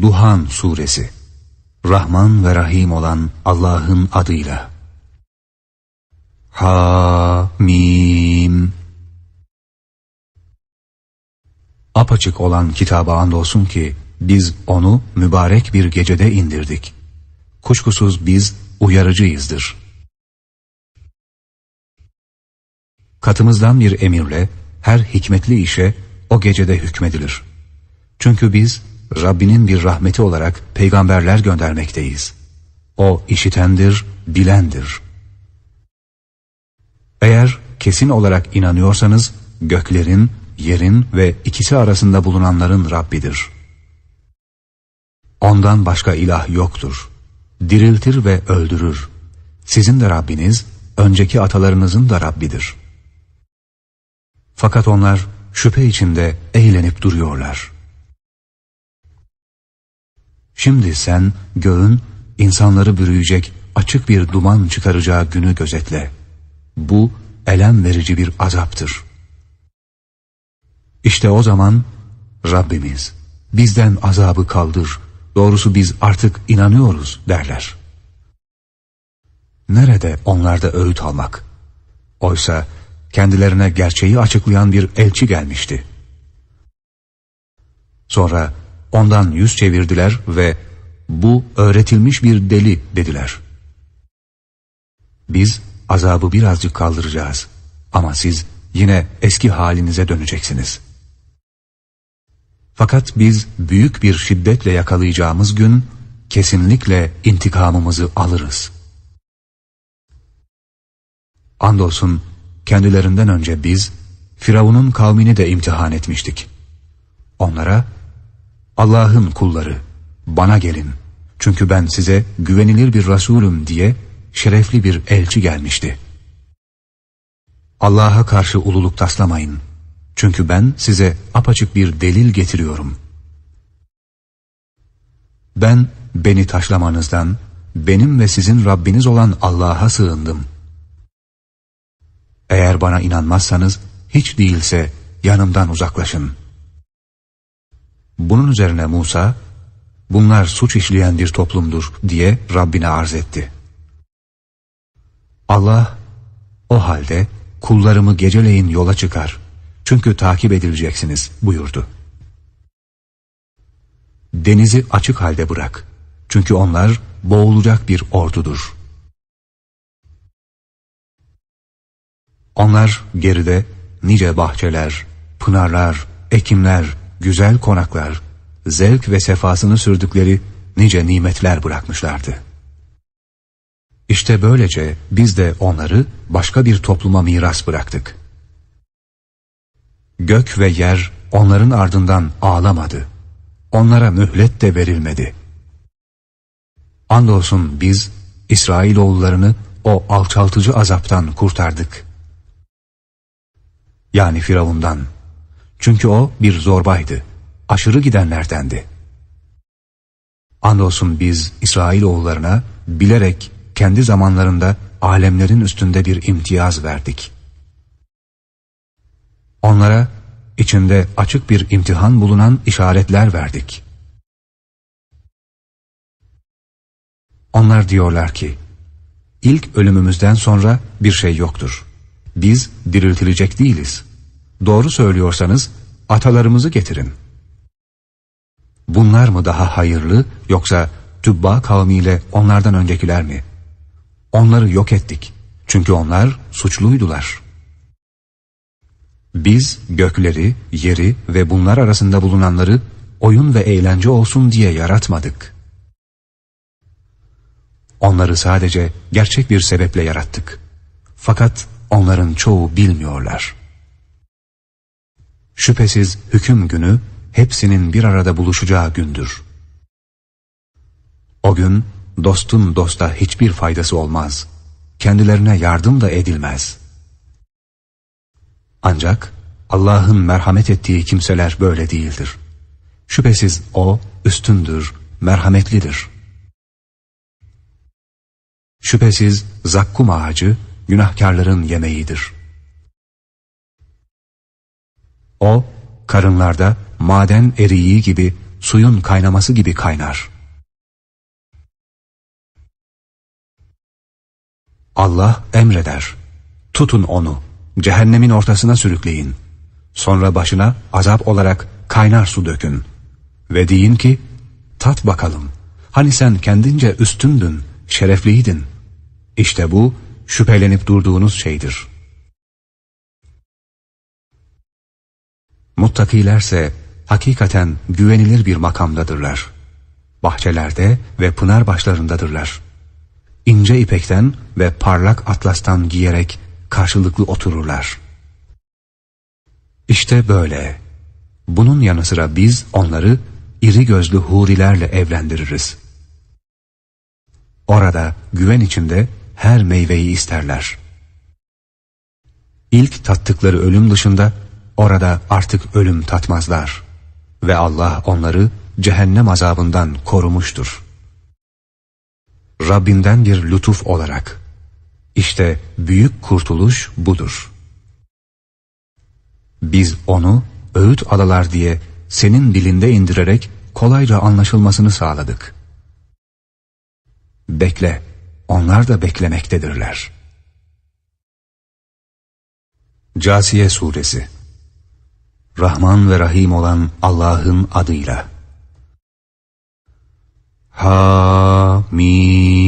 Duhan Suresi Rahman ve Rahim olan Allah'ın adıyla Ha Mim Apaçık olan kitaba andolsun ki biz onu mübarek bir gecede indirdik. Kuşkusuz biz uyarıcıyızdır. Katımızdan bir emirle her hikmetli işe o gecede hükmedilir. Çünkü biz Rabbinin bir rahmeti olarak peygamberler göndermekteyiz. O işitendir, bilendir. Eğer kesin olarak inanıyorsanız göklerin, yerin ve ikisi arasında bulunanların Rabbidir. Ondan başka ilah yoktur. Diriltir ve öldürür. Sizin de Rabbiniz, önceki atalarınızın da Rabbidir. Fakat onlar şüphe içinde eğlenip duruyorlar. Şimdi sen göğün insanları bürüyecek açık bir duman çıkaracağı günü gözetle. Bu elem verici bir azaptır. İşte o zaman Rabbimiz bizden azabı kaldır. Doğrusu biz artık inanıyoruz derler. Nerede onlarda öğüt almak? Oysa kendilerine gerçeği açıklayan bir elçi gelmişti. Sonra ondan yüz çevirdiler ve bu öğretilmiş bir deli dediler. Biz azabı birazcık kaldıracağız ama siz yine eski halinize döneceksiniz. Fakat biz büyük bir şiddetle yakalayacağımız gün kesinlikle intikamımızı alırız. Andolsun kendilerinden önce biz Firavun'un kavmini de imtihan etmiştik. Onlara Allah'ın kulları bana gelin çünkü ben size güvenilir bir Resulüm diye şerefli bir elçi gelmişti. Allah'a karşı ululuk taslamayın. Çünkü ben size apaçık bir delil getiriyorum. Ben beni taşlamanızdan, benim ve sizin Rabbiniz olan Allah'a sığındım. Eğer bana inanmazsanız, hiç değilse yanımdan uzaklaşın. Bunun üzerine Musa, bunlar suç işleyen bir toplumdur diye Rabbine arz etti. Allah, o halde kullarımı geceleyin yola çıkar. Çünkü takip edileceksiniz buyurdu. Denizi açık halde bırak. Çünkü onlar boğulacak bir ordudur. Onlar geride nice bahçeler, pınarlar, ekimler, güzel konaklar, zevk ve sefasını sürdükleri nice nimetler bırakmışlardı. İşte böylece biz de onları başka bir topluma miras bıraktık. Gök ve yer onların ardından ağlamadı. Onlara mühlet de verilmedi. Andolsun biz İsrailoğullarını o alçaltıcı azaptan kurtardık. Yani Firavundan. Çünkü o bir zorbaydı. Aşırı gidenlerdendi. Andolsun biz İsrailoğullarına bilerek kendi zamanlarında alemlerin üstünde bir imtiyaz verdik. Onlara içinde açık bir imtihan bulunan işaretler verdik. Onlar diyorlar ki, ilk ölümümüzden sonra bir şey yoktur. Biz diriltilecek değiliz. Doğru söylüyorsanız atalarımızı getirin. Bunlar mı daha hayırlı yoksa Tübba kavmiyle onlardan öncekiler mi? Onları yok ettik. Çünkü onlar suçluydular. Biz gökleri, yeri ve bunlar arasında bulunanları oyun ve eğlence olsun diye yaratmadık. Onları sadece gerçek bir sebeple yarattık. Fakat onların çoğu bilmiyorlar. Şüphesiz hüküm günü hepsinin bir arada buluşacağı gündür. O gün dostun dosta hiçbir faydası olmaz. Kendilerine yardım da edilmez. Ancak Allah'ın merhamet ettiği kimseler böyle değildir. Şüphesiz O üstündür, merhametlidir. Şüphesiz zakkum ağacı günahkarların yemeğidir. O karınlarda maden eriği gibi suyun kaynaması gibi kaynar. Allah emreder. Tutun onu, cehennemin ortasına sürükleyin. Sonra başına azap olarak kaynar su dökün. Ve deyin ki, tat bakalım. Hani sen kendince üstündün, şerefliydin. İşte bu, şüphelenip durduğunuz şeydir. Muttakilerse hakikaten güvenilir bir makamdadırlar. Bahçelerde ve pınar başlarındadırlar. İnce ipekten ve parlak atlastan giyerek karşılıklı otururlar. İşte böyle. Bunun yanı sıra biz onları iri gözlü hurilerle evlendiririz. Orada güven içinde her meyveyi isterler. İlk tattıkları ölüm dışında orada artık ölüm tatmazlar. Ve Allah onları cehennem azabından korumuştur. Rabbinden bir lütuf olarak. İşte büyük kurtuluş budur. Biz onu öğüt alalar diye senin dilinde indirerek kolayca anlaşılmasını sağladık. Bekle, onlar da beklemektedirler. Casiye Suresi Rahman ve Rahim olan Allah'ın adıyla. Ha, mi,